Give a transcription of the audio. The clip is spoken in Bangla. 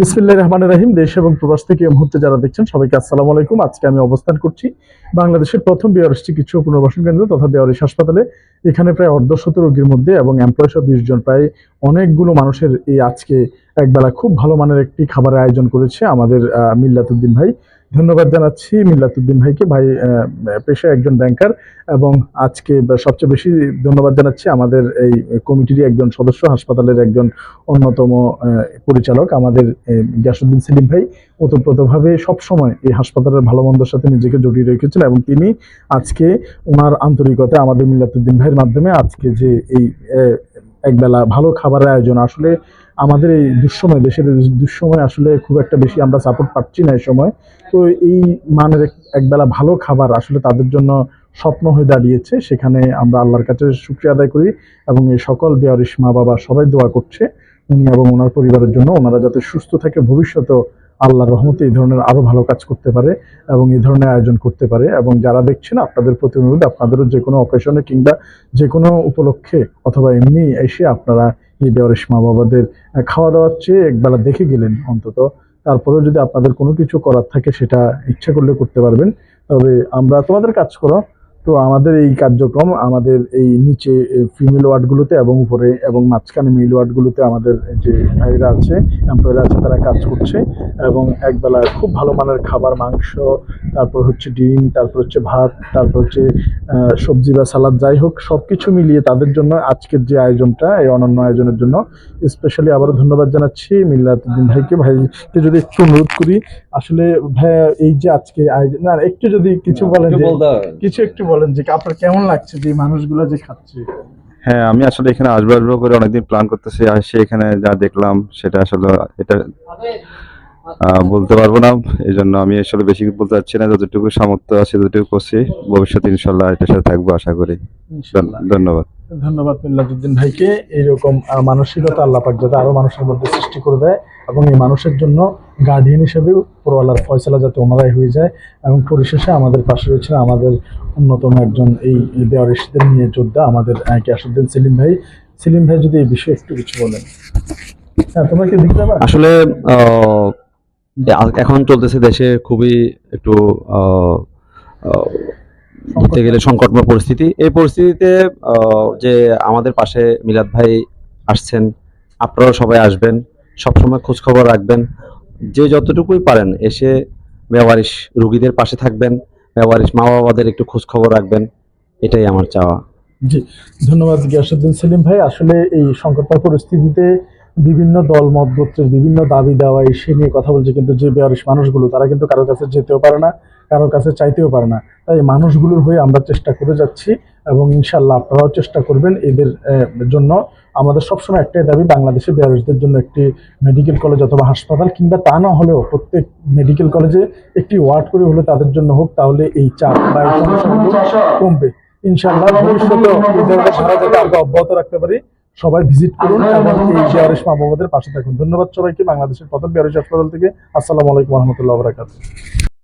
বিসমিল্লাহ রহমান রাহিম, দেশ এবং প্রবাস থেকে মুহূর্তে যারা দেখছেন সবাইকে আসসালামু আলাইকুম। আজকে আমি অবস্থান করছি বাংলাদেশের প্রথম বিআরএস ও পুনর্বাসন কেন্দ্র তথা বিআরএস হাসপাতালে। এখানে প্রায় অর্ধশত রোগীর মধ্যে এবং এমপ্লয় সহ বিশ জন, প্রায় অনেকগুলো মানুষের এই আজকে একবেলা খুব ভালো মানের একটি খাবারের আয়োজন করেছে আমাদের মিল্লাতুদ্দিন ভাই। ধন্যবাদ জানাচ্ছি মিল্লাতুদ্দিন ভাইকে। ভাই পেশায় একজন ব্যাংকার এবং আজকে সবচেয়ে বেশি ধন্যবাদ জানাচ্ছি আমাদের এই কমিটির একজন সদস্য, হাসপাতালের একজন অন্যতম পরিচালক, আমাদের গিয়াসুদ্দিন সেলিম ভাই। ওতপ্রোতভাবে সবসময় এই হাসপাতালের ভালো মন্দের সাথে নিজেকে জড়িয়ে রেখেছেন এবং তিনি আজকে ওনার আন্তরিকতা আমাদের মিল্লাতুদ্দিন ভাইয়ের মাধ্যমে আজকে যে এই একবেলা ভালো খাবারের আয়োজন, আসলে আমাদের এই দুঃসময়, দেশের দুঃসময় আসলে খুব একটা বেশি আমরা সাপোর্ট পাচ্ছি না এই সময়। তো এই মানের এক- একবেলা ভালো খাবার আসলে তাদের জন্য স্বপ্ন হয়ে দাঁড়িয়েছে। সেখানে আমরা আল্লাহর কাছে শুক্রিয়া আদায় করি এবং এই সকল বেয়ারিশ মা বাবা সবাই দোয়া করছে। উনি এবং ওনার পরিবারের জন্য। ওনারা যাতে সুস্থ থাকে, ভবিষ্যতেও আল্লাহর রহমতে এই ধরনের আরও ভালো কাজ করতে পারে এবং এই ধরনের আয়োজন করতে পারে এবং যারা দেখছেন আপনাদের প্রতি অনুরোধ আপনাদেরও যে কোনো অকেশনে কিংবা যে কোনো উপলক্ষে অথবা এমনি এসে আপনারা এই বেয়ারিশ মা বাবাদের খাওয়া দাওয়ার চেয়ে একবেলা দেখে গেলেন অন্তত। তারপরেও যদি আপনাদের কোনো কিছু করার থাকে সেটা ইচ্ছা করলে করতে পারবেন। তবে আমরা তোমাদের কাজ করো তো আমাদের এই কার্যক্রম আমাদের এই নিচে ফিমেল ওয়ার্ডগুলোতে এবং উপরে এবং মাঝখানে মেল ওয়ার্ডগুলোতে আমাদের যে ভাইরা আছে এমপ্লয়ার আছে তারা কাজ করছে এবং একবেলা খুব ভালো মানের খাবার মাংস তারপর হচ্ছে ডিম তারপর হচ্ছে ভাত তারপর হচ্ছে সবজি বা সালাদ যাই হোক সব কিছু মিলিয়ে তাদের জন্য আজকের যে আয়োজনটা এই অনন্য আয়োজনের জন্য স্পেশালি আবারও ধন্যবাদ জানাচ্ছি মিল্লাতুদ্দিন ভাইকে। ভাইকে যদি একটু অনুরোধ করি আসলে ভাইয়া এই যে আজকে আয়োজন না একটু যদি কিছু বলেন কিছু একটু বলেন। যে আপনার কেমন লাগছে যে মানুষগুলো যে খাচ্ছে? হ্যাঁ আমি আসলে এখানে আসব আসব করে অনেকদিন প্ল্যান করতেছি আর সে এখানে যা দেখলাম সেটা আসলে এটা বলতে পারব না। এই জন্য আমি আসলে বেশি বলতে চাচ্ছি না যতটুকু সামর্থ্য আছে ততটুকু করছি। ভবিষ্যতে ইনশাল্লাহ এটার সাথে থাকব আশা করি। ধন্যবাদ। ধন্যবাদ মিল্লাতুদ্দিন ভাইকে। এইরকম মানসিকতা আল্লাহ পাক যাতে আরও মানুষের মধ্যে সৃষ্টি করে দেয় এবং এই মানুষের জন্য গার্ডিয়ান হিসেবে পরওয়ালার ফয়সালা যাতে ওনারাই হয়ে যায় এবং পরিশেষে আমাদের পাশে রয়েছে আমাদের অন্যতম একজন এই দেওয়ারিশদের নিয়ে যোদ্ধা আমাদের গিয়াসুদ্দিন সেলিম ভাই। সেলিম ভাই যদি এই বিষয়ে একটু কিছু বলেন। হ্যাঁ তোমরা কি দেখতে পাবে আসলে এখন চলতেছে দেশে খুবই একটু বলতে গেলে সংকটময় পরিস্থিতি। এই পরিস্থিতিতে যে আমাদের পাশে মিলাদ ভাই আসছেন, আপনারাও সবাই আসবেন, সবসময় খোঁজখবর রাখবেন। যে যতটুকুই পারেন, এসে ব্যবহারিস রুগীদের পাশে থাকবেন। ব্যবহারিস মা বাবাদের একটু খোঁজ খবর রাখবেন, এটাই আমার চাওয়া। জি, ধন্যবাদ গিয়াসুদ্দিন সেলিম ভাই। আসলে এই সংকটময় পরিস্থিতিতে বিভিন্ন দল মত গোত্রের বিভিন্ন দাবি দেওয়া সে নিয়ে কথা বলছে কিন্তু যে বেয়ারিশ মানুষগুলো, তারা কিন্তু কারোর কাছে যেতেও পারে না, কারোর কাছে চাইতেও পারে না। তাই মানুষগুলোর হয়ে আমরা চেষ্টা করে যাচ্ছি এবং ইনশাল্লাহ আপনারাও চেষ্টা করবেন এদের জন্য আমাদের সবসময় একটাই দাবি বাংলাদেশে বেয়ারিশদের জন্য একটি মেডিকেল কলেজ অথবা হাসপাতাল কিংবা তা না হলেও প্রত্যেক মেডিকেল কলেজে একটি ওয়ার্ড করে হলে তাদের জন্য হোক তাহলে এই চাপ বা এই সমস্যাগুলো কমবে। ইনশাআল্লাহ ভবিষ্যতে এই ধরনের ধারা যাতে আমরা অব্যাহত রাখতে পারি সবাই ভিজিট করুন এবং এই বিহারিশ মা বাবাদের পাশে থাকুন। ধন্যবাদ সবাইকে বাংলাদেশের প্রথম বিহারিশ হাসপাতাল থেকে। আসসালামু আলাইকুম রহমতুল্লাহ বরাকাত